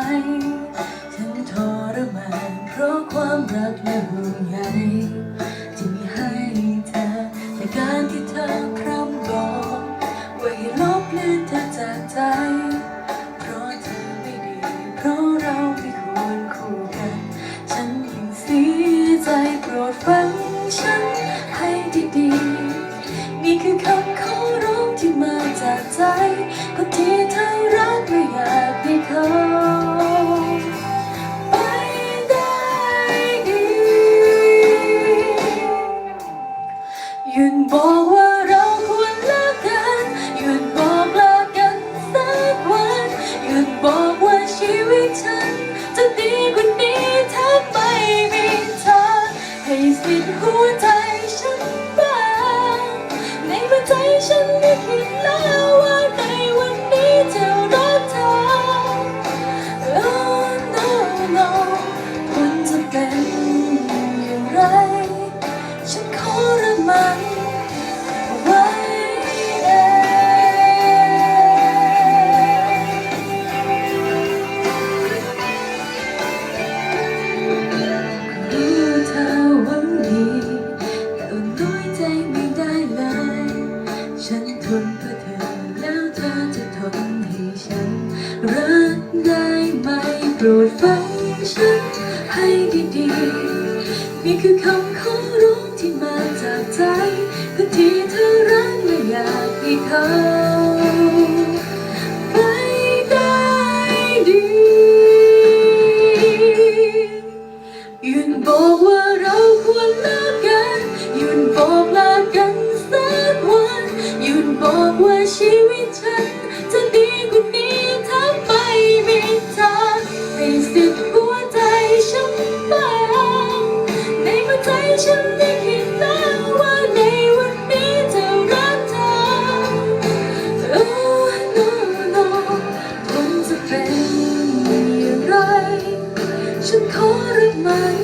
ทั้งทรมานเพราะความรักและห่วงใย หยุด นเพื่อเธอ แล้วเธอจะทนให้ฉัน รักได้ไหมโปรดฟังฉันให้ดีๆ นี่คือคำขอร้องที่มาจากใจเพื่อที่เธอรักและอยากให้เขา ชีวิตฉัน จะดีกว่านี้ถ้าไม่มีเธอให้สิทธิ์หัวใจฉันบ้างในหัวใจฉันได้คิดแล้วว่าในวันนี้จะรักเธอ Oh no no มันจะเป็นอย่างไร ฉันขอรับมัน